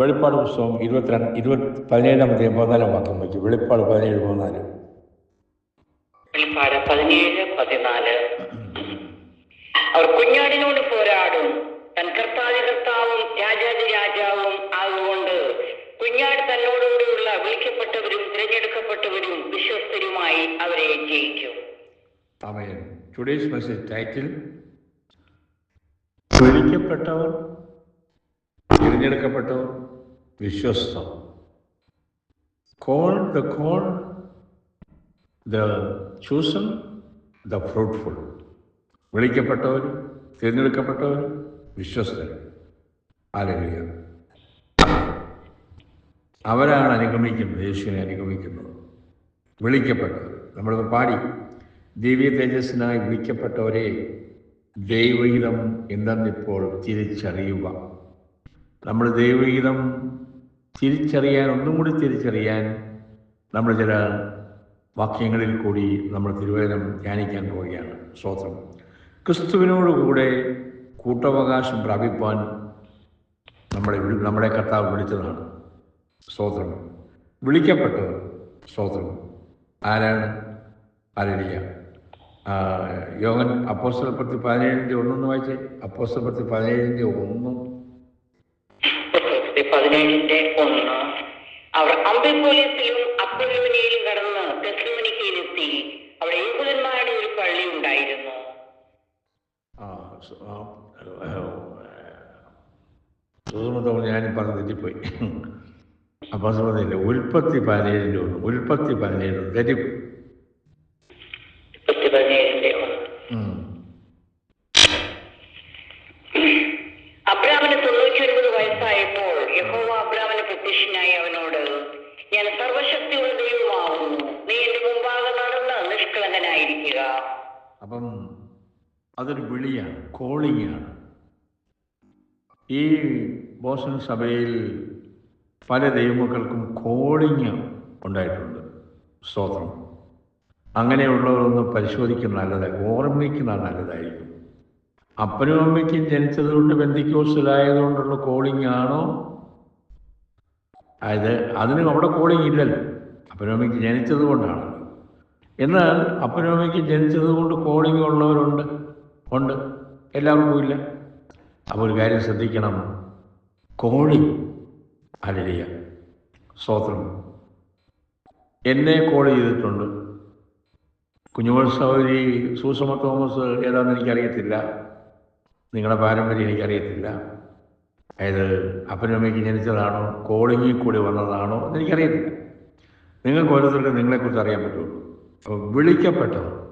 വെളിപ്പാട് പുസ്തകം ഇരുപത്തിരണ്ട് ഇരുപത്തി പതിനേഴാമത്തെ പതിനാലാം വാക്യം വയ്ക്കും വെളിപ്പാട് പതിനേഴ് പതിനാല്. വെളിപ്പാട് പതിനേഴ് പതിനാല്. അവർ കുഞ്ഞാടിനോട് പോരാടും. തൻ കർത്താതി കർത്താവും രാജാതി രാജാവും ആകുകൊണ്ട് കുഞ്ഞാട് തന്നോടുകൂടിയുള്ള വിളിക്കപ്പെട്ടവരും തിരഞ്ഞെടുക്കപ്പെട്ടവരും വിശ്വസ്തരുമായി അവരെ ജയിക്കും. ആമേൻ ടുഡേസ് മെസ്സേജ് ടൈറ്റിൽ വിളിക്കപ്പെട്ടവർ തിരഞ്ഞെടുക്കപ്പെട്ടവർ. വിശ്വസ്തർ call the call the chosen the fruitful വിളിക്കപ്പെട്ടവർ തിരഞ്ഞെടുക്കപ്പെട്ടവർ വിശ്വസ്തർ ആലോചിക്കുക അവരാണ് അനുഗമിക്കുന്നത് യേശുവിനെ അനുഗമിക്കുന്നത്. വിളിക്കപ്പെട്ടവർ നമ്മളിത് പാടി. ദിവ്യ തേജസ്സിനായി വിളിക്കപ്പെട്ടവരെ ദൈവഹിതം എന്തെന്നിപ്പോൾ തിരിച്ചറിയുക. നമ്മൾ ദൈവഹിതം തിരിച്ചറിയാൻ ഒന്നും കൂടി തിരിച്ചറിയാൻ നമ്മൾ ചില വാക്യങ്ങളിൽ കൂടി നമ്മൾ തിരുവേദനം ധ്യാനിക്കാൻ പോവുകയാണ്. സ്തോത്രം. ക്രിസ്തുവിനോടുകൂടെ കൂട്ടവകാശം പ്രാപിപ്പാൻ നമ്മളെ നമ്മുടെ കർത്താവ് വിളിച്ചതാണ്. സ്തോത്രം. വിളിക്കപ്പെട്ടത് സ്തോത്രം. ആരാണ്? ആരടിയ യോഗൻ അപ്പോസ്തലപ്പത്തി പതിനേഴിന്റെ ഒന്നൊന്ന് വായിച്ചേ? അപ്പോസ്തലപ്പത്തി പതിനേഴിന്റെ ഒന്നും പതിനേഴിന്റെ ഒന്ന്. അവർ അമ്പിപ്പോലിയത്തിലും അപ്പലോനിയിലും കടന്ന് തെസ്ലോനിക്കയിലെത്തി. അവിടെ യഹൂദന്മാരുടെ ഒരു പള്ളി ഉണ്ടായിരുന്നു. ഞാനും പറഞ്ഞ് തെറ്റിപ്പോയി. അപ്പോസ്തലത്തില്ല ഉൽപ്പത്തി പതിനേഴിന്റെ ഒന്ന് ഉൽപ്പത്തി പതിനേഴ് തെറ്റിപ്പോയി. പത്ത് പതിനേഴിന്റെ ഒന്ന്. അപ്പം അതൊരു വിളിയാണ് കോളിങ്ങാണ് ഈ ബോസൺ സഭയിൽ പല ദൈവമക്കൾക്കും കോളിങ് ഉണ്ടായിട്ടുണ്ട്. സ്തോത്രം. അങ്ങനെയുള്ളവരൊന്ന് പരിശോധിക്കുന്ന നല്ലതായി ഓർമ്മിക്കുന്ന നല്ലതായിരിക്കും. അപ്പനും അമ്മയ്ക്കും ജനിച്ചത് കൊണ്ട് ബന്ധിക്കോസിലായതുകൊണ്ടുള്ള കോളിംഗ് ആണോ? അതായത് അതിന് അവിടെ കോളിംഗ് ഇല്ലല്ലോ. അപ്പനും അമ്മയ്ക്ക് ജനിച്ചത് കൊണ്ടാണ്. എന്നാൽ അപ്പനും അമ്മയ്ക്ക് ജനിച്ചത് കൊണ്ട് കോളിംഗ് ഉള്ളവരുണ്ട്. ഉണ്ട്. എല്ലാവർക്കും ഇല്ല. അപ്പോൾ ഒരു കാര്യം ശ്രദ്ധിക്കണം. കോളിംഗ് അലരിയ സ്വോത്രം എന്നെ കോൾ ചെയ്തിട്ടുണ്ട്. കുഞ്ഞുമോൾ സഹോദരി സൂസമ തോമസ് ഏതാണെന്ന് എനിക്കറിയത്തില്ല. നിങ്ങളുടെ പാരമ്പര്യം എനിക്കറിയത്തില്ല. അതായത് അപ്പനും അമ്മയ്ക്ക് ജനിച്ചതാണോ കോളിങ്ങിൽ കൂടി വന്നതാണോ എന്നെനിക്കറിയത്തില്ല നിങ്ങൾക്ക് ഓരോരുത്തർക്കും നിങ്ങളെക്കുറിച്ച് അറിയാൻ പറ്റുള്ളൂ. വിളിക്കപ്പെട്ടവർ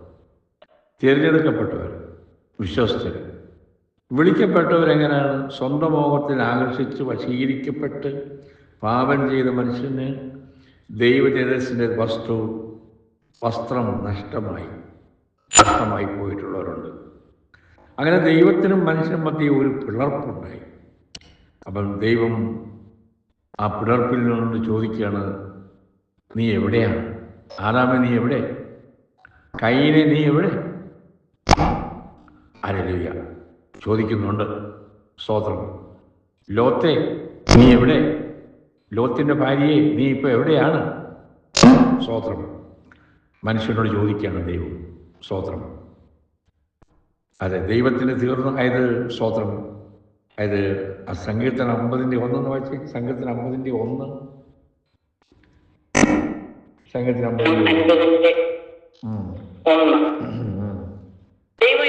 തിരഞ്ഞെടുക്കപ്പെട്ടവർ വിശ്വസ്തർ. വിളിക്കപ്പെട്ടവരെങ്ങനെയാണ്? സ്വന്തം മോഹത്തിൽ ആകർഷിച്ച് വശീകരിക്കപ്പെട്ട് പാപം ചെയ്ത മനുഷ്യന് ദൈവതേജസ്സിന്റെ വസ്തു വസ്ത്രം നഷ്ടമായി നഷ്ടമായി പോയിട്ടുള്ളവരുണ്ട്. അങ്ങനെ ദൈവത്തിനും മനുഷ്യനും മധ്യ ഒരു പിളർപ്പുണ്ടായി. അപ്പം ദൈവം ആ പിളർപ്പിൽ നിന്ന് ചോദിക്കുകയാണ് നീ എവിടെയാണ്? ആരാമ നീ എവിടെ? കൈനെ നീ എവിടെ? അരലൂയ ചോദിക്കുന്നുണ്ട് സ്തോത്രം ലോത്തെ നീ എവിടെ? ലോത്തിന്റെ ഭാര്യയെ നീ ഇപ്പോൾ എവിടെയാണ്? സ്തോത്രം മനുഷ്യനോട് ചോദിക്കുകയാണ് ദൈവം സ്തോത്രം അതെ ദൈവത്തിന് തീർന്നു. അതായത് സ്തോത്രം അതായത് ആ സങ്കീർത്തനം അമ്പതിന്റെ ഒന്നെന്ന് വായിച്ച്. സങ്കീർത്തനം അമ്പതിന്റെ ഒന്ന്. സങ്കീർത്തനം അമ്പതിന്റെ. ഒന്ന്. ദൈവം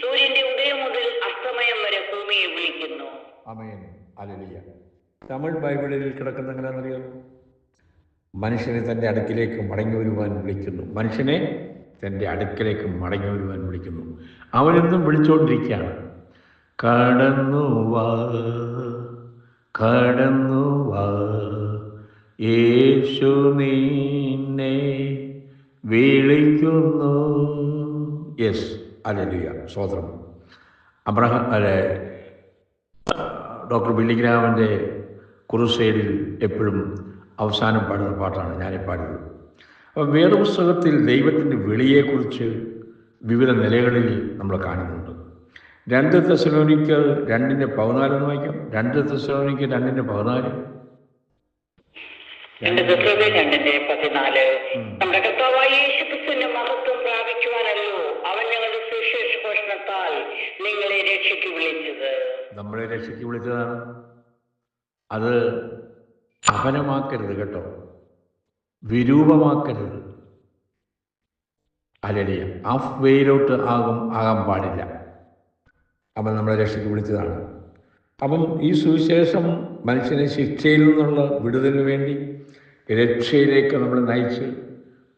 സൂര്യന്റെ മുതൽ അസ്തമയം വരെ ഭൂമിയെ വിളിക്കുന്നു. തമിഴ് ബൈബിളിൽ കിടക്കുന്ന എങ്ങനെയാണെന്നറിയോ മനുഷ്യനെ തന്റെ അടുക്കിലേക്ക് മടങ്ങി വരുവാൻ വിളിക്കുന്നു. മനുഷ്യനെ തന്റെ അടുക്കിലേക്ക് മടങ്ങി വരുവാൻ വിളിക്കുന്നു. അവനെന്നും വിളിച്ചുകൊണ്ടിരിക്കുകയാണ് കടന്നു വാ കടന്നു വാ യേശു നിന്നെ വിളിക്കുന്നു. യെസ് അലലിയ സ്വോത്രം അബ്രഹാം അല്ലെ ഡോക്ടർ ബില്ലിഗ്രാമന്റെ കുറുസേഡിൽ എപ്പോഴും അവസാനം പാടുന്ന പാട്ടാണ് ഞാനീ പാടുന്നത് അപ്പോൾ വേദപുസ്തകത്തിൽ ദൈവത്തിന്റെ വിളിയെക്കുറിച്ച് വിവിധ നിലകളിൽ നമ്മൾ കാണുന്നുണ്ട്. രണ്ട് തെസലോനിക്ക് രണ്ടിന്റെ പതിനാലെന്ന് വായിക്കാം. രണ്ട് തെസലോനിക്ക് രണ്ടിന്റെ പതിനാല്. രണ്ട് ദിവസത്തിൽ രണ്ടിന്റെ പതിനാല്. നമ്മുടെ കർത്താവായ മഹത്വം പ്രാപിക്കുവാനല്ലോ അവൻ ഞങ്ങളുടെ സുവിശേഷ പോഷണത്താൽ നിങ്ങളെ രക്ഷയ്ക്ക് വിളിച്ചത്. നമ്മളെ രക്ഷയ്ക്ക് വിളിച്ചതാണ്. അത് അപനമാക്കരുത് കേട്ടോ. വിരൂപമാക്കരുത്. അലലിയ ഹാഫ് വേയിലോട്ട് ആകും ആകാൻ പാടില്ല. അവൻ നമ്മളെ രക്ഷയ്ക്ക് വിളിച്ചതാണ്. അപ്പം ഈ സുവിശേഷം മനുഷ്യനെ ശിക്ഷയിൽ നിന്നുള്ള വിടുതലിന് വേണ്ടി രക്ഷയിലേക്ക് നമ്മൾ നയിച്ച്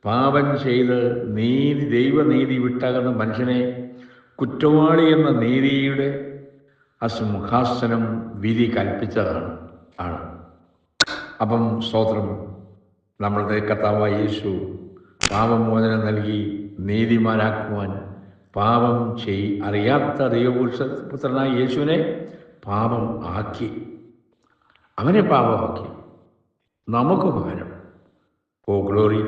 പാപം ചെയ്ത് നീതി ദൈവനീതി വിട്ടകന്ന മനുഷ്യനെ കുറ്റവാളി എന്ന നീതിയുടെ അസുമുഖാസനം വിധി കൽപ്പിച്ചതാണ്. ആണ്. അപ്പം സ്തോത്രം. നമ്മളുടെ കർത്താവായ യേശു പാപമോചനം നൽകി നീതിമാനാക്കുവാൻ പാപം ചെയ് അറിയാത്ത ദൈവപുരുഷ പുത്രനായ യേശുവിനെ പാപം ആക്കി. അവനെ പാപമാക്കി. നമുക്ക് പകരം ഓ ഗ്ലോറി.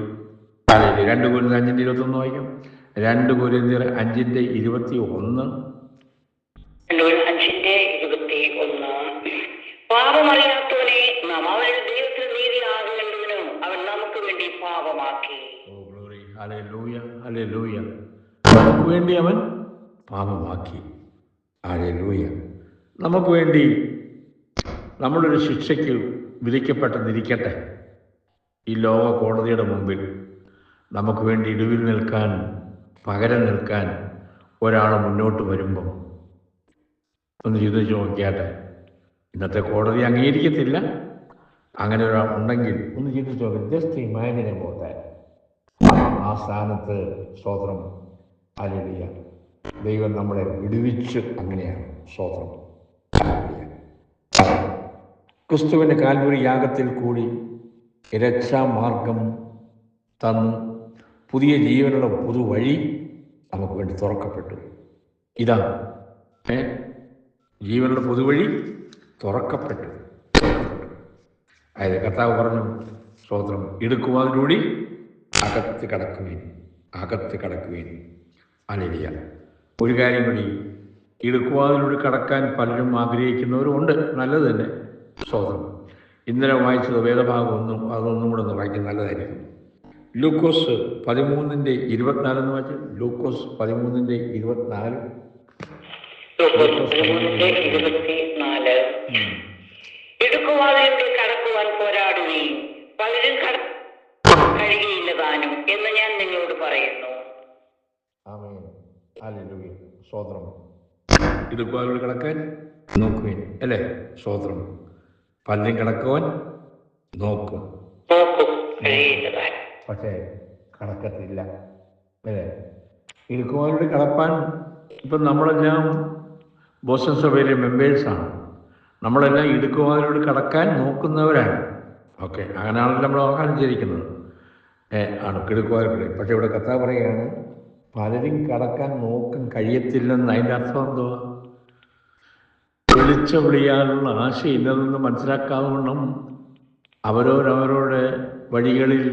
രണ്ട് കുരുന്ന് അഞ്ചിന്റെ ഇരുപത്തൊന്ന് വായിക്കും. രണ്ട് കുരിന്തിയർ അഞ്ചിന്റെ ഇരുപത്തി ഒന്ന് അഞ്ചിന്റെ ഇരുപത്തി ഒന്ന് പാപമറിയാത്തവനെ നാം ദൈവത്തിന് അവൻ നമുക്ക് വേണ്ടി പാപമാക്കി. നമുക്ക് അവൻ പാപമാക്കി. നമുക്ക് വേണ്ടി നമ്മളൊരു ശിക്ഷയ്ക്ക് വിധിക്കപ്പെട്ടെന്നിരിക്കട്ടെ ഈ ലോക കോടതിയുടെ മുമ്പിൽ നമുക്ക് വേണ്ടി ഇടിവിൽ നിൽക്കാൻ പകരം നിൽക്കാൻ ഒരാൾ മുന്നോട്ട് വരുമ്പോൾ ഒന്ന് ചിന്തിച്ച് നോക്കിയാട്ടെ. ഇന്നത്തെ കോടതി അംഗീകരിക്കത്തില്ല. അങ്ങനെ ഒരാൾ ഉണ്ടെങ്കിൽ ഒന്ന് ചിന്തിച്ച് നോക്കി. ജസ്റ്റ് ഇമാജിനെ പോട്ടെ ആ സ്ഥാനത്ത് സ്തോത്രം അലലിയ ദൈവം നമ്മളെ വിടുവിച്ച് അങ്ങനെയാണ് ഹല്ലേലൂയ. ക്രിസ്തുവിന്റെ കാൽവരി യാഗത്തിൽ കൂടി രക്ഷാമാർഗം തന്നു. പുതിയ ജീവനുള്ള പുതുവഴി നമുക്ക് വേണ്ടി തുറക്കപ്പെട്ടു. ഇതാ ഏ ജീവനുള്ള പുതുവഴി തുറക്കപ്പെട്ടു. അതായത് കർത്താവ് പറഞ്ഞു സ്തോത്രം എടുക്കുവാതിലൂടി അകത്ത് കടക്കുവേൻ അകത്ത് കടക്കുവേൻ. അനിയ ഒരു കാര്യം കൂടി ഇടുക്കുവാതിലൂടെ കടക്കാൻ പലരും ആഗ്രഹിക്കുന്നവരും ഉണ്ട്. നല്ലത് തന്നെ. സ്തോത്രം. ഇന്നലെ വായിച്ചത് വേദഭാഗം ഒന്നും അതൊന്നും കൂടെ ഒന്ന് വായിക്കാൻ നല്ലതായിരിക്കും. ലൂക്കോസ് പതിമൂന്നിന്റെ ഇരുപത്തിനാലെന്ന് വായിച്ചു? ലൂക്കോസ് പതിമൂന്നിന്റെ ഇരുപത്തിനാല്. പതിമൂന്നിന്റെ ഇരുപത്തിനാല്. ഇടുക്കുവാതിലൂടെ കടക്കുവാൻ പോരാടുകയും പലരും കഴിയുകയില്ല താനും എന്ന് ഞാൻ നിങ്ങളോട് പറയുന്നു. ഇടുക്കുവാതിലൂടെ കടക്കാൻ നോക്കുവേൻ. അല്ലേ? സ്തോത്രം. പല്ലും കിടക്കുവാൻ നോക്കും. പക്ഷേ കടക്കത്തില്ല അല്ലേ? ഇരിക്കുവാനോട് കടപ്പാൻ ഇപ്പം നമ്മളെല്ലാം ബോസ്റ്റൺ സഭയിലെ മെമ്പേഴ്സാണ് നമ്മളെല്ലാം ഇടുക്കുവാനോട് കടക്കാൻ നോക്കുന്നവരാണ്. ഓക്കെ അങ്ങനെയാണല്ലോ നമ്മൾ ഏ ആണ് കിടുക്കുവാതിലൂടെ പക്ഷേ ഇവിടെ കഥ പറയുകയാണ് പലരും കടക്കാൻ നോക്കാൻ കഴിയത്തില്ലെന്ന്. അതിന്റെ അർത്ഥം എന്തുവാ? വിളിച്ച വിളിയാനുള്ള ആശ ഇന്നതെന്ന് മനസ്സിലാക്കാവണം അവരോരവരുടെ വഴികളിൽ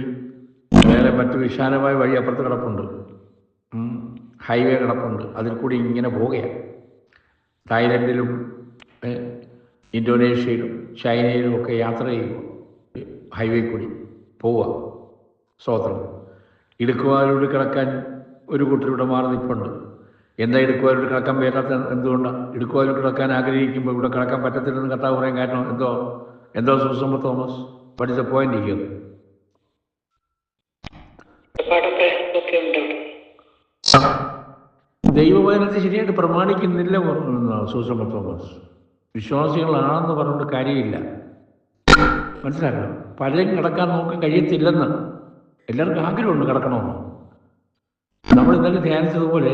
വേറെ മറ്റു വിശാലമായ വഴി അപ്പുറത്ത് കിടപ്പുണ്ട്. ഹൈവേ കിടപ്പുണ്ട്. അതിൽ കൂടി ഇങ്ങനെ പോവുകയാണ് തായ്ലൻഡിലും ഇന്തോനേഷ്യയിലും ചൈനയിലും ഒക്കെ യാത്ര ചെയ്യുക ഹൈവേ കൂടി പോവുക. സ്തോത്രം. ഇടുക്കുവാലൂടെ കിടക്കാൻ ഒരു കൂട്ടരിവിടെ മാറി നിൽപ്പുണ്ട് എന്താ എടുക്കുവാനോട് കിടക്കാൻ പറ്റാത്ത എന്തുകൊണ്ടാണ് എടുക്കുവാനോട് കിടക്കാൻ ആഗ്രഹിക്കുമ്പോൾ ഇവിടെ കിടക്കാൻ പറ്റത്തില്ലെന്ന് കർത്താവ് പറയാൻ കാരണം എന്തോ? എന്തോ സുസമ്മ തോമസ്? പഠിച്ച പോയിന്റ് ഹിയർ. ദൈവവചനത്തെ ശരിയായിട്ട് പ്രമാണിക്കുന്നില്ല സുസമ്മ തോമസ്. വിശ്വാസികളാണെന്ന് പറഞ്ഞുകൊണ്ട് കാര്യമില്ല. മനസ്സിലാക്കണം പലരും കിടക്കാൻ നോക്കാൻ കഴിയത്തില്ലെന്ന്. എല്ലാവർക്കും ആഗ്രഹമുണ്ട് കിടക്കണമെന്ന്. നമ്മൾ ഇന്നലെ ധ്യാനിച്ചതുപോലെ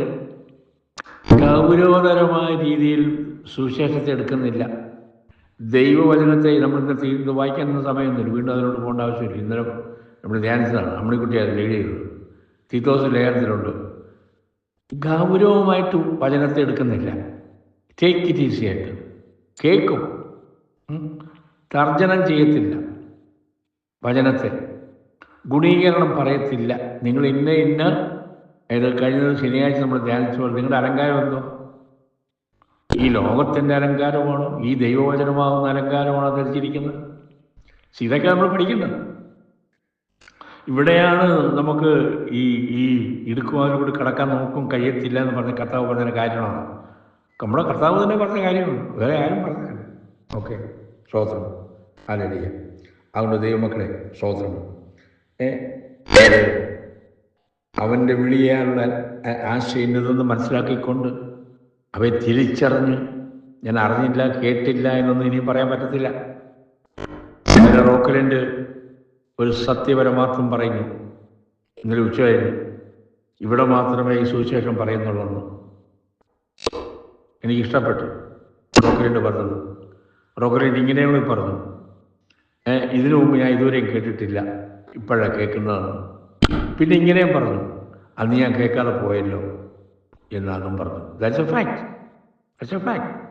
ഗൗരവതരമായ രീതിയിൽ സുവിശേഷത്തെ എടുക്കുന്നില്ല. ദൈവവചനത്തെ നമ്മൾ ഇന്നത്തെ ഇത് വായിക്കുന്ന സമയമൊന്നുമില്ല. വീണ്ടും അതിനോട് പോകേണ്ട ആവശ്യമില്ല. ഇന്നലെ നമ്മൾ ധ്യാനിച്ചതാണ്. അമ്മണിക്കുട്ടി അത് ലീഡ് ചെയ്തത് തീത്തോസ് ലേഖനത്തിലുണ്ട്. ഗൗരവമായിട്ട് വചനത്തെ എടുക്കുന്നില്ല. ടേക്ക് ഇറ്റ് ഈസി ആയിട്ട്. കേൾക്കും. തർജനം ചെയ്യത്തില്ല. വചനത്തെ. ഗുണീകരണം പറയത്തില്ല. നിങ്ങൾ ഇന്ന ഇന്ന ഇത് കഴിഞ്ഞ ശനിയാഴ്ച നമ്മൾ ധ്യാനിച്ചു പോലെ നിങ്ങളുടെ അലങ്കാരം എന്തോ? ഈ ലോകത്തിന്റെ അലങ്കാരമാണോ? ഈ ദൈവവചനമാകുന്ന അലങ്കാരമാണോ ധരിച്ചിരിക്കുന്നത്? ഇതൊക്കെ നമ്മൾ പഠിക്കുന്നത്. ഇവിടെയാണ് നമുക്ക് ഈ ഈ ഇടുക്കുവാനോട് കിടക്കാൻ നോക്കും കഴിയത്തില്ല എന്ന് പറഞ്ഞ കർത്താവ് പറഞ്ഞ കാര്യമാണ് നമ്മുടെ കർത്താവ് തന്നെ പറഞ്ഞ കാര്യമാണ് വേറെ ആരും പറഞ്ഞില്ല. ഓക്കെ. ശ്രോത്രം ആലോചിക്കാം അതുകൊണ്ട് ദൈവമക്കളെ ശ്രോത്രം ഏ? അവന്റെ വിളിയാനുള്ള ആ- ആശയം മനസ്സിലാക്കിക്കൊണ്ട് അവയെ തിരിച്ചറിഞ്ഞ് ഞാൻ അറിഞ്ഞില്ല കേട്ടില്ല എന്നൊന്നും ഇനിയും പറയാൻ പറ്റത്തില്ല. ഇന്നലെ റോക്കലിന്റെ ഒരു സത്യപരമാർത്ഥം പറയുന്നു. ഇന്നലെ ഉച്ച കഴിഞ്ഞു ഇവിടെ മാത്രമേ ഈ സുവിശേഷം പറയുന്നുള്ളൂ എനിക്കിഷ്ടപ്പെട്ടു. റോക്കലിന്റെ പറഞ്ഞത്. റോക്കലിന്റെ ഇങ്ങനെയുള്ള പറഞ്ഞു ഇതിനു മുമ്പ് ഞാൻ ഇതുവരെയും കേട്ടിട്ടില്ല. ഇപ്പോഴാണ് കേൾക്കുന്നതെന്ന്. പിന്നെ ഇങ്ങനെയും പറഞ്ഞു അന്ന് ഞാൻ കേൾക്കാതെ പോയല്ലോ എന്നാന്നും പറഞ്ഞു. That's a fact that's a fact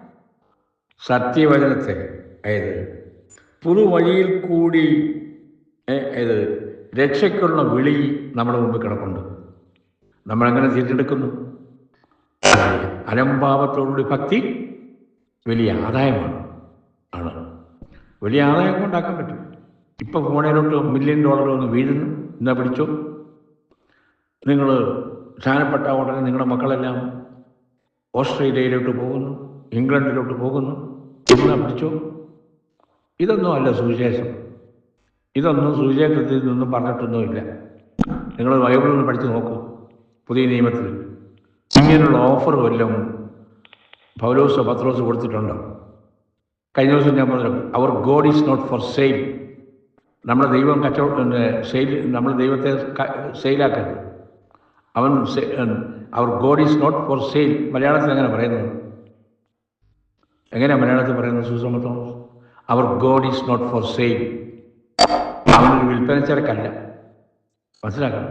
സത്യവചനത്തെ അതായത് പുതുവഴിയിൽ കൂടി അതായത് രക്ഷയ്ക്കുള്ള വിളി നമ്മുടെ മുമ്പിൽ കിടപ്പുണ്ട്. നമ്മളെങ്ങനെ തിരഞ്ഞെടുക്കുന്നു? അലംഭാവത്തോടുകൂടി ഭക്തി വലിയ ആദായമാണ്. ആണ്. വലിയ ആദായം കൊണ്ടാക്കാൻ പറ്റും. ഇപ്പം ഫോണിലോട്ട് മില്യൺ ഡോളർ ഒന്ന് വീഴുന്നു. എന്നാ പിടിച്ചോ? നിങ്ങൾ സ്ഥാനപ്പെട്ട ഉടനെ നിങ്ങളുടെ മക്കളെല്ലാം ഓസ്ട്രേലിയയിലോട്ട് പോകുന്നു ഇംഗ്ലണ്ടിലോട്ട് പോകുന്നു. എന്നാ പിടിച്ചോ? ഇതൊന്നും അല്ല സുവിശേഷം. ഇതൊന്നും സുവിശേഷത്തിൽ നിന്നും പറഞ്ഞിട്ടൊന്നുമില്ല. നിങ്ങൾ ബൈബിളിൽ നിന്ന് പഠിച്ചു നോക്കൂ പുതിയ നിയമത്തിൽ. ഇങ്ങനെയുള്ള ഓഫർ വല്ലതും പൗലോസ് പത്രോസ് കൊടുത്തിട്ടുണ്ടോ? കഴിഞ്ഞ ദിവസം ഞാൻ പറഞ്ഞു അവർ God is not for sale നമ്മുടെ ദൈവം കച്ചവടം സെയിൽ നമ്മൾ ദൈവത്തെ സെയിലാക്കരുത് അവൻ അവർ God is not for sale മലയാളത്തിൽ എങ്ങനെ പറയുന്നത്? എങ്ങനെയാണ് മലയാളത്തിൽ പറയുന്നത് സുസമത്വം? അവർ God is not for sale അവനൊരു വിൽപ്പന ചരക്കല്ല മനസ്സിലാക്കണം?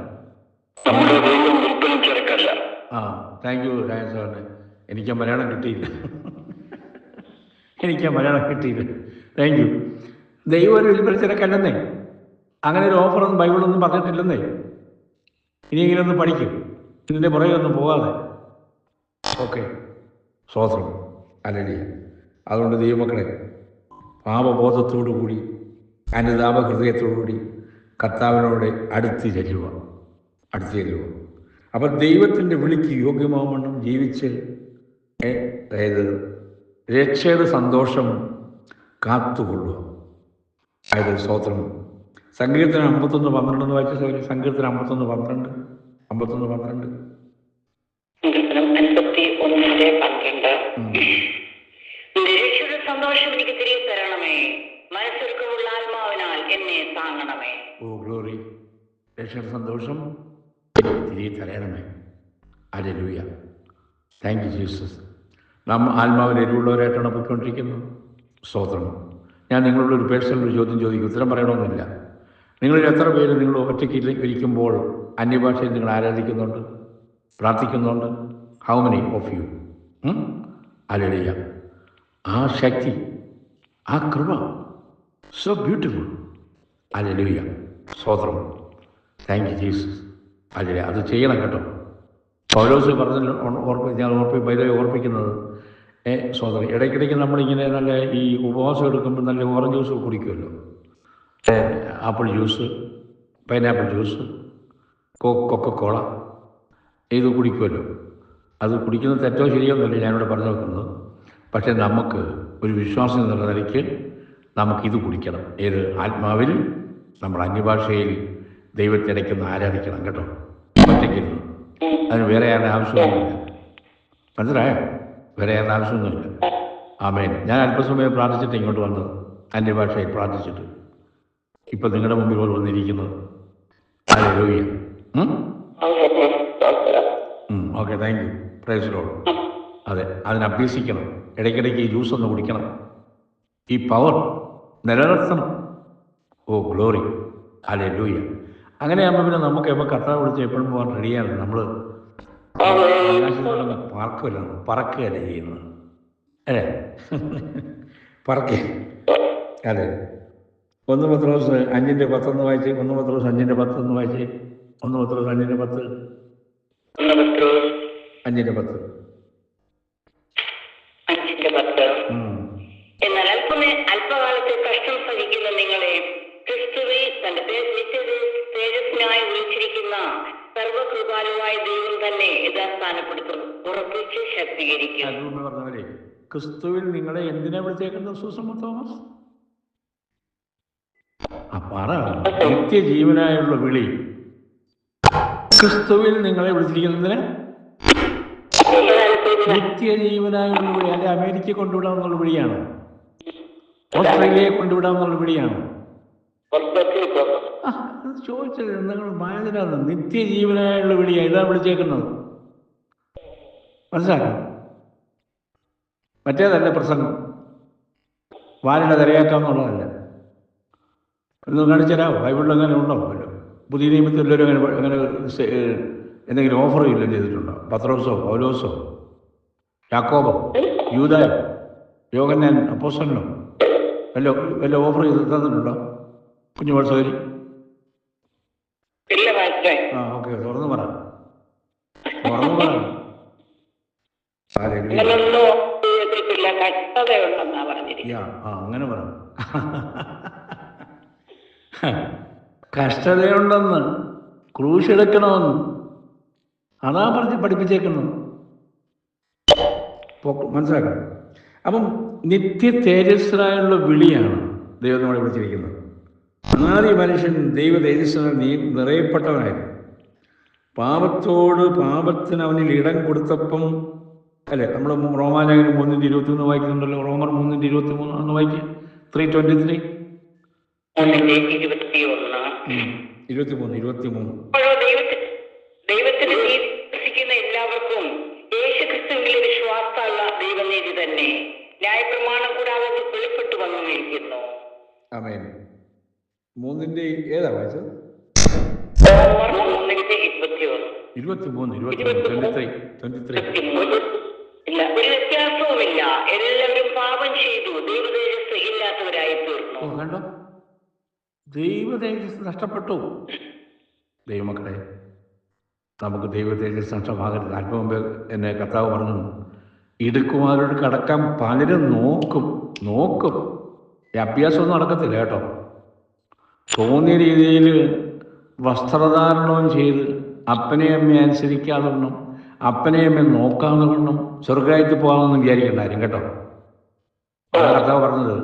ആ താങ്ക് യു രാജൻ സാറിന്. എനിക്ക് മലയാളം കിട്ടിയില്ല. എനിക്ക് മലയാളം കിട്ടിയില്ല. താങ്ക് യു ദൈവം ഒരു വലിയ പ്രശ്നക്കല്ലെന്നേ അങ്ങനെ ഒരു ഓഫറൊന്നും ബൈബിളൊന്നും പറഞ്ഞിട്ടില്ലെന്നേ. ഇനിയെങ്കിലും ഒന്ന് പഠിക്കും. ഇതിന്റെ പുറകെ ഒന്നും പോകാതെ. ഓക്കെ. സ്വോത്രം അല്ലെങ്കിൽ അതുകൊണ്ട് ദൈവമക്കളെ പാപബോധത്തോടു കൂടി അനുതാപ ഹൃദയത്തോടുകൂടി കർത്താവിനോട് അടുത്ത് ചെല്ലുക. അടുത്ത് ചെല്ലുക. അപ്പം ദൈവത്തിന്റെ വിളിക്ക് യോഗ്യമാവണ്ണം ജീവിച്ച് അതായത് രക്ഷയുടെ സന്തോഷം കാത്തുകൊള്ളുക. അതായത് സ്തോത്രം. സങ്കീർത്തനം അമ്പത്തൊന്ന് പന്ത്രണ്ട് എന്ന് വായിച്ച സൗകര്യം സങ്കീർത്തനം അമ്പത്തൊന്ന് പന്ത്രണ്ട്. അമ്പത്തൊന്ന് പന്ത്രണ്ട്. സങ്കീർത്തനം അൻപത്തി ഒന്നിന്റെ പന്ത്രണ്ട്. ഉം. നിരീക്ഷയുടെ സന്തോഷം എനിക്ക് തിരികെ തരണമേ. മനസ്സൊരുക്കമുള്ള ആത്മാവിനാൽ എന്നെ താങ്ങണമേ. Oh glory. രക്ഷയുടെ സന്തോഷം തിരികെ തരയണമേ അലലൂയ താങ്ക് യു ജീസസ്. നാം ആത്മാവിൽ എരിവുള്ളവരായിട്ടാണ് പോയിക്കൊണ്ടിരിക്കുന്നത്. സ്തോത്രം. ഞാൻ നിങ്ങളോട് ഒരു പേഴ്സണൽ ഒരു ചോദ്യം ചോദിക്കും. ഉത്തരം പറയണമെന്നില്ല. നിങ്ങളിൽ എത്ര പേര് നിങ്ങൾ ഒറ്റയ്ക്ക് ഇരിക്കുമ്പോൾ അന്യഭാഷയിൽ നിങ്ങൾ ആരാധിക്കുന്നുണ്ട്? പ്രാർത്ഥിക്കുന്നുണ്ട്? How many of you hallelujah ആ ശക്തി ആ കൃപ. സോ ബ്യൂട്ടിഫുൾ അലലുയ സ്തോത്രം. താങ്ക് യു ജീസസ് അല്ലേ അത് ചെയ്യണം കേട്ടോ. പൗലോസ് പറഞ്ഞ ഓർപ്പി ഞാൻ ഓർപ്പി ബൈരയെ ഓർപ്പിക്കുന്നത് ഏ സോദരൻ ഇടയ്ക്കിടയ്ക്ക് നമ്മളിങ്ങനെ നല്ല ഈ ഉപവാസം എടുക്കുമ്പോൾ നല്ല orange juice കുടിക്കുമല്ലോ? Apple juice pineapple juice Coca-Cola ഇത് കുടിക്കുമല്ലോ? അത് കുടിക്കുന്നത് തെറ്റോ ശരിയോ എന്നല്ല ഞാനിവിടെ പറഞ്ഞു വെക്കുന്നത്. പക്ഷേ നമുക്ക് ഒരു വിശ്വാസം എന്നുള്ള നിലയ്ക്ക് നമുക്കിത് കുടിക്കണം. ഏത് ആത്മാവിൽ നമ്മുടെ അന്യഭാഷയിൽ ദൈവത്തെ ഇടയ്ക്കൊന്ന് ആരാധിക്കണം കേട്ടോ. ഒറ്റയ്ക്കിരുന്ന് അതിന് വേറെ ആരുടെ ആവശ്യമൊന്നുമില്ല മനസ്സിലായോ? ആരുടെ ആവശ്യമൊന്നുമില്ല. ആമേൻ. ഞാൻ അല്പസമയം പ്രാർത്ഥിച്ചിട്ട് ഇങ്ങോട്ട് വന്നത് അന്യഭാഷയിൽ പ്രാർത്ഥിച്ചിട്ട് ഇപ്പം നിങ്ങളുടെ മുമ്പിൽ വന്നിരിക്കുന്നത് അതെ രോഗിയ okay thank you praise Lord അതെ അതിനെ അഭ്യസിക്കണം. ഇടയ്ക്കിടയ്ക്ക് ഈ ജ്യൂസ് ഒന്ന് കുടിക്കണം. ഈ പവർ നിലനിർത്തണം. ഓ ഗ്ലോറി അല്ലെ ലൂയ അങ്ങനെയാകുമ്പോൾ പിന്നെ നമുക്ക് എപ്പോൾ കർത്താവ് വിളിച്ച് എപ്പോഴും പോകാൻ റെഡിയാണ് നമ്മൾ ആകാശത്തോടെ പറക്കുകയല്ല പറക്കുകയല്ല ചെയ്യുന്നത്? അല്ലേ? പറക്കുക അതെ. ഒന്ന് പത്ത് ദിവസം അഞ്ചിന്റെ പത്തൊന്ന് വായിച്ച് ഒന്ന് പത്ത് ദിവസം അഞ്ചിന്റെ പത്തൊന്ന് വായിച്ച് ഒന്ന് പത്ത് ദിവസം അഞ്ചിന്റെ പത്ത്. അഞ്ചിന്റെ പത്രോസ് അഞ്ചിന്റെ പത്ത്. എന്നാൽ അല്പ അല്പകാലത്തെ കഷ്ടം സഹിക്കുന്ന നിങ്ങളെ ക്രിസ്തുവിൽ തന്റെ തേജസ്സിനായി വിളിച്ചിരിക്കുന്ന സർവകൃപാലുവായ ദൈവം തന്നെ യഥാസ്ഥാനപ്പെടുത്തും ഉറപ്പിച്ച് ശക്തീകരിക്കും അതുകൊണ്ട് പറഞ്ഞവരെ ക്രിസ്തുവിൽ നിങ്ങളെ എന്തിനാ വിളിച്ചേക്കുന്നത് സുസമ്മ തോമസ്? പറ. നിത്യജീവനായുള്ള വിളി. ക്രിസ്തുവിൽ നിങ്ങളെ വിളിച്ചിരിക്കുന്നതിന് നിത്യജീവനായുള്ള വിളി. അല്ലെ അമേരിക്കയെ കൊണ്ടുവിടാമെന്നുള്ള വിളിയാണ്. ഓസ്ട്രേലിയയെ കൊണ്ടുവിടാമെന്നുള്ള വിളിയാണോ. ചോദിച്ചത് നിങ്ങൾ മായതിനാണ് നിത്യജീവനായുള്ള വിളിയാണ് ഇതാ വിളിച്ചേക്കുന്നത്. മനസ്സിലാക്കാം മറ്റേതല്ല പ്രസംഗം. വാലിനെ തിരയാക്കാമെന്നുള്ളതല്ല ഒന്ന് കാണിച്ചു തരാമോ ബൈബിളിൽ അങ്ങനെ ഉണ്ടോ? വല്ലോ പുതിയ നിയമത്തിൽ എല്ലാവരും അങ്ങനെ അങ്ങനെ എന്തെങ്കിലും ഓഫർ ഇല്ല ചെയ്തിട്ടുണ്ടോ? പത്രോസോ പൗലോസോ യാക്കോബോ യൂതായോ യോഗന്നാൻ അപ്പോസ്റ്റലിനോ വല്ല വല്ല ഓഫർ ചെയ്ത് തന്നിട്ടുണ്ടോ? കുഞ്ഞുപാട് സൗകര്യം ഇല്ല മാസ്റ്റേ ആ ഓക്കെ തുറന്നു പറ. തുറന്നു പറ. Hallelujah. അങ്ങനൊന്നും ചെയ്തിട്ടില്ല കഷ്ടതയുണ്ടെന്നാ പറഞ്ഞിരിക്കുന്നത്. ആ അങ്ങനെ പറ. കഷ്ടതയുണ്ടെന്ന് ക്രൂശ് എടുക്കണമെന്ന് അതാ പറഞ്ഞ് പഠിപ്പിച്ചേക്കുന്നത്. മനസ്സിലാക്കണം. അപ്പം നിത്യ തേജസ്സനായുള്ള വിളിയാണ് ദൈവം നമ്മളെ വിളിച്ചിരിക്കുന്നത്. അനാദി മനുഷ്യൻ ദൈവ തേജസ്സിനാൽ നീ നിറയപ്പെട്ടവനായിരുന്നു. പാപത്തോട് പാപത്തിന് അവനിൽ ഇടം കൊടുത്തപ്പം അല്ലെ? നമ്മൾ റോമാലേഖനം മൂന്നിന്റെ ഇരുപത്തി മൂന്ന് വായിക്കുന്നുണ്ടല്ലോ. റോമർ മൂന്നിന്റെ ഇരുപത്തി മൂന്ന് ഒന്ന് വായിക്കുക ത്രീ ട്വന്റി ത്രീ ഇരുപത്തി മൂന്ന് ഇരുപത്തി മൂന്ന് എല്ലാവർക്കും യേശുക്രിസ്തുവിലെ വിശ്വാസമുള്ള ദൈവനീതി തന്നെ. ന്യായപ്രമാണം കൂടാതെ അത് വെളിപ്പെട്ടു വന്നുമിരിക്കുന്നു ആമേൻ. മൂന്നിന്റെ ഏതാ വായിച്ചത്? മൂന്നിന്റെ ത്രീ ഇല്ല ഒരു വ്യത്യാസവുമില്ല. എല്ലാവരും പാപം ചെയ്തു. ദൈവതേജസ് ഇല്ലാത്തവരായി ഓ തീർന്നു കണ്ടോ? ദൈവ നഷ്ടപ്പെട്ടു. ദൈവമക്കളെ നമുക്ക് ദൈവതേജസ് നഷ്ടമാകരുത്. അല്പം മുമ്പ് എന്നെ കർത്താവ് പറഞ്ഞു ഇടുക്കുമാരോട് കടക്കാൻ പലരും നോക്കും നോക്കും. ഈ അഭ്യാസമൊന്നും നടക്കത്തില്ല കേട്ടോ. തോന്നിയ രീതിയിൽ വസ്ത്രധാരണവും ചെയ്ത് അപ്പനെ അമ്മയെ അനുസരിക്കാതെ വണ്ണം അപ്പനെ അമ്മയെ നോക്കാതെ വണ്ണം സ്വർഗമായിട്ട് പോകാമെന്ന് വിചാരിക്കണ്ടാരും കേട്ടോ. ആ കർത്താവ് പറഞ്ഞത്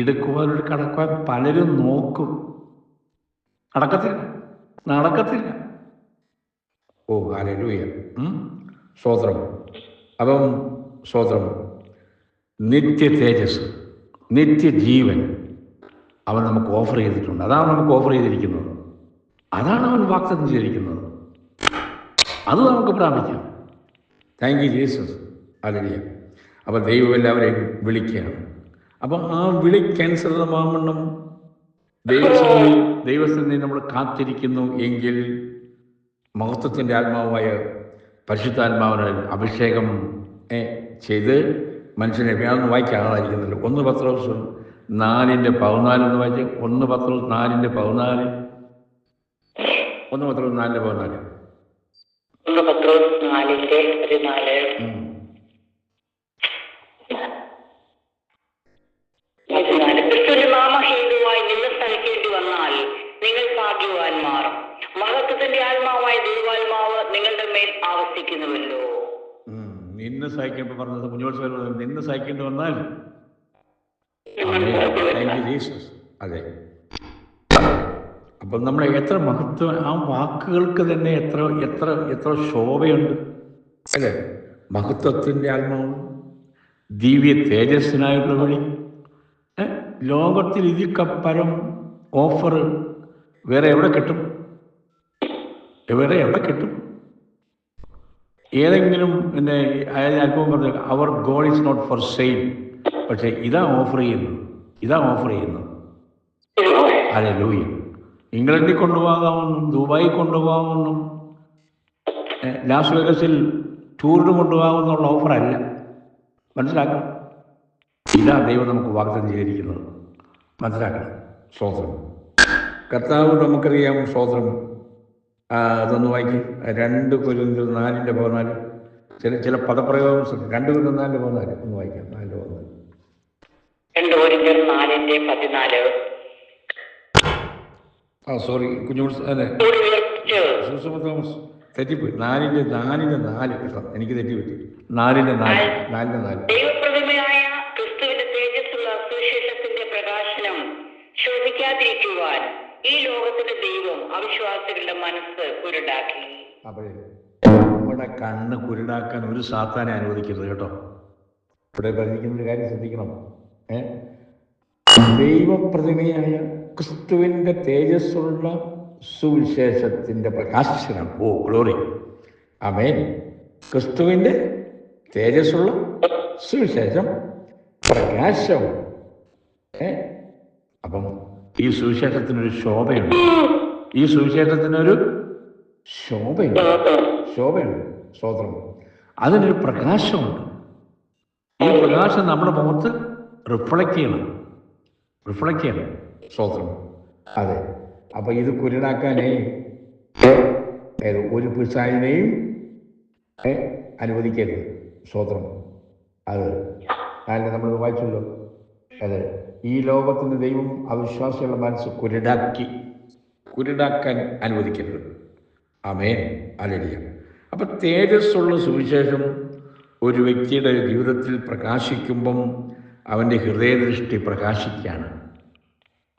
ഇടുക്കുവാനോട് കടക്കാൻ പലരും നോക്കും. നടക്കത്തില്ല നടക്കത്തില്ല. ഓ ആലൂയ സ്വോത്രം അപ്പം സ്വോത്രം നിത്യ തേജസ് നിത്യജീവൻ. അവൻ നമുക്ക് ഓഫർ ചെയ്തിട്ടുണ്ട്. അതാണ് നമുക്ക് ഓഫർ ചെയ്തിരിക്കുന്നത്. അതാണ് അവൻ വാക്സം ചെയ്തിരിക്കുന്നത്. അത് നമുക്ക് പ്രാപിക്കാം. താങ്ക് യു ജീസസ് അലലിയ അപ്പോൾ ദൈവം എല്ലാവരെയും വിളിക്കുകയാണ്. അപ്പം ആ വിളിക്കനുസൃതമാവണ്ണം ദൈവസന്നിധി ദൈവസന്നിധി നമ്മൾ കാത്തിരിക്കുന്നു എങ്കിൽ മഹത്വത്തിന്റെ ആത്മാവായ പരിശുദ്ധാത്മാവിനെ അഭിഷേകം ചെയ്ത് മനുഷ്യനെ വേണമെന്ന് വായിക്കാതായിരിക്കുന്നില്ല ഒന്ന് പത്ര ദിവസം നാലിന്റെ പതിനാല് എന്ന് വായിച്ച് ഒന്ന് പത്ത് ദിവസം നാലിന്റെ പതിനാല്. ഒന്ന് പത്ത് ദിവസം നാലിന്റെ പതിനാല് ഒന്ന് നിന്ന് സഹിക്കേണ്ടി വന്നാൽ നിങ്ങൾ ഭാഗ്യവാന്മാർ. മഹത്വത്തിന്റെ ആത്മാവായ ദൈവാത്മാവ് നിങ്ങളുടെ മേൽ ആവർത്തിക്കുന്നുവല്ലോ. നിന്ന് സഹിക്കുമ്പോൾ പറഞ്ഞത് മുന്നോട്ട് നിന്ന് സഹിക്കേണ്ടി വന്നാൽ അതെ അപ്പം നമ്മൾ എത്ര മഹത്വം ആ വാക്കുകൾക്ക് തന്നെ എത്ര എത്ര എത്ര ശോഭയുണ്ട്. അല്ലേ? മഹത്വത്തിന്റെ ആത്മാവ് ദിവ്യ തേജസ്സിനായുള്ള വഴി? ലോകത്തിൽ ഇതിക്കപ്പരം ഓഫർ വേറെ എവിടെ കിട്ടും? വേറെ എവിടെ കിട്ടും? ഏതെങ്കിലും പിന്നെ അതായത് അല്പം പറഞ്ഞു അവർ God is not for sale പക്ഷേ ഇതാ ഓഫർ ചെയ്യുന്നു. ഇതാ ഓഫർ ചെയ്യുന്നു. അതെ ലൂയ ഇംഗ്ലണ്ടിൽ കൊണ്ടുപോകാമെന്നും ദുബായി കൊണ്ടുപോകാമെന്നും ലാസ് വേഗസിൽ ടൂറിന് കൊണ്ടുപോകാമെന്നുള്ള അല്ല. മനസ്സിലാക്കണം? ഇതാ ദൈവം നമുക്ക് വാഗ്ദാനം ചെയ്തിരിക്കുന്നത്. മനസ്സിലാക്കണം? സ്വോത്രം കർത്താവ് നമുക്കറിയാം സ്വോത്രം അതൊന്ന് വായിക്കും. രണ്ട് കുരുന്തിൽ നാലിന്റെ പതിനാല്. ചില ചില പദപ്രയോഗം. രണ്ട് കുരുന്തിൽ നാലിന്റെ പതിനാല്. ഒന്ന് വായിക്കാം. നാലിന്റെ പതിനാല്. കൊരിന്ത്യർ നാലിന്റെ പതിനാല്. ആ സോറി കുഞ്ഞുമുൾ അതെ തെറ്റിപ്പോയി. നാലിന്റെ നാലിന്റെ നാല് കേട്ടോ. എനിക്ക് തെറ്റിപ്പറ്റി നാലിന്റെ നാല് നാലിന്റെ നാല്. ദൈവപ്രതിമയായ ക്രിസ്തുവിന്റെ തേജസ്സുള്ള സുവിശേഷത്തിന്റെ പ്രകാശനം ശോഭിക്കാതിരിക്കുവാൻ ഈ ലോകത്തിന്റെ ദൈവം അവിശ്വാസികളുടെ മനസ്സ് കുരുടാക്കി. അപ്പോഴേ നമ്മുടെ കണ്ണ് കുരുടാക്കാൻ ഒരു സാത്താനെ അനുവദിക്കരുത് കേട്ടോ. ഇവിടെ പറഞ്ഞിരിക്കുന്ന ഒരു കാര്യം ശ്രദ്ധിക്കണം. ഏ? ദൈവപ്രതിമയായ ക്രിസ്തുവിന്റെ തേജസ്സുള്ള സുവിശേഷത്തിന്റെ പ്രകാശനം. ഓ ഗ്ലോറി അമേൻ ക്രിസ്തുവിന്റെ തേജസ്സുള്ള സുവിശേഷം പ്രകാശം. ഏ? അപ്പം ഈ സുവിശേഷത്തിനൊരു ശോഭയുണ്ട്. ഈ സുവിശേഷത്തിനൊരു ശോഭയുണ്ട്. ശോഭയുണ്ട്. സ്വോത്രം അതിനൊരു പ്രകാശമുണ്ട്. ഈ പ്രകാശം നമ്മുടെ മുഖത്ത് റിഫ്ലക്റ്റ് ചെയ്യണം. റിഫ്ലക്റ്റ് ചെയ്യണം സ്തോത്രം അതെ. അപ്പൊ ഇത് കുരുടാക്കാനേ ഒരു പിസായിനെയും അനുവദിക്കരുത്. സ്വതന്ത്രം അത് കാരണം നമ്മൾ വായിച്ചല്ലോ. അതെ. ഈ ലോകത്തിന് ദൈവം അവിശ്വാസിയുള്ള മനസ്സ് കുരുടാക്കി കുരുടാക്കാൻ അനുവദിക്കരുത്. അമേൻ അലരിയ അപ്പൊ തേജസ്സുള്ള സുവിശേഷം ഒരു വ്യക്തിയുടെ ജീവിതത്തിൽ പ്രകാശിക്കുമ്പം അവന്റെ ഹൃദയദൃഷ്ടി പ്രകാശിക്കുകയാണ്.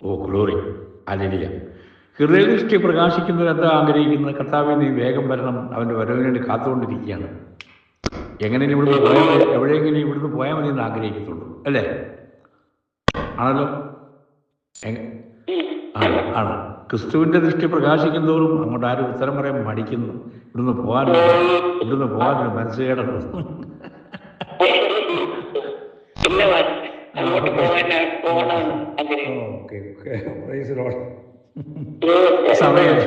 ഓ ഗ്ലോറി അലിയ ഹൃദയദൃഷ്ടി പ്രകാശിക്കുന്നവർ എന്താ ആഗ്രഹിക്കുന്നത്? കർത്താവിൽ നീ വേഗം വരണം. അവന്റെ വരവിന് വേണ്ടി കാത്തുകൊണ്ടിരിക്കുകയാണ്. എങ്ങനെയും ഇവിടുന്ന് പോയാൽ മതി. എവിടെയെങ്കിലും ഇവിടുന്ന് പോയാൽ മതി എന്ന് ആഗ്രഹിക്കത്തുള്ളൂ. അല്ലേ? ആണല്ലോ? ആണ് ആണ്. ക്രിസ്തുവിന്റെ ദൃഷ്ടി പ്രകാശിക്കുന്നതോറും അങ്ങോട്ട് ആരും ഉത്തരം പറയാൻ മടിക്കുന്നു? ഇവിടുന്ന് പോകാനില്ല ഇവിടുന്ന് പോകാനുള്ള മനസ്സുകേടുന്നു അങ്ങോട്ട് പോകാൻ സമയം.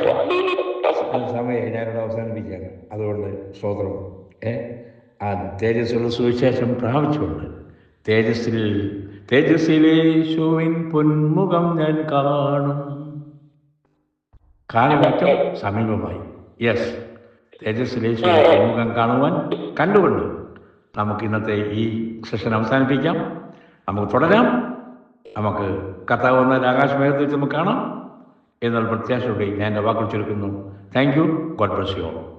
സമയം. ഞാനിവിടെ അവസാനിപ്പിക്കാം. അതുകൊണ്ട് സ്തോത്രം. ഏ? ആ തേജസ്സുള്ള സുവിശേഷം പ്രാപിച്ചുകൊണ്ട് തേജസ്സിൽ തേജസ്സിലേശുവിൻ പൊന്മുഖം ഞാൻ കാണും. കാലഘട്ടം സമീപമായി യെസ് തേജസ്സിലേശുവിൻ പൊന്മുഖം കാണുവാൻ കണ്ടുകൊണ്ട് നമുക്ക് ഇന്നത്തെ ഈ സെഷൻ അവസാനിപ്പിക്കാം. നമുക്ക് തുടരാം. നമുക്ക് കർത്താവ് വന്നാൽ ആകാശമേഖത്ത് വെച്ച് നമുക്ക് കാണാം. എന്നാൽ പ്രത്യാശയോടെ ഞാൻ എന്റെ വാക്കുകൾ ചുരുക്കുന്നു. Thank you God bless you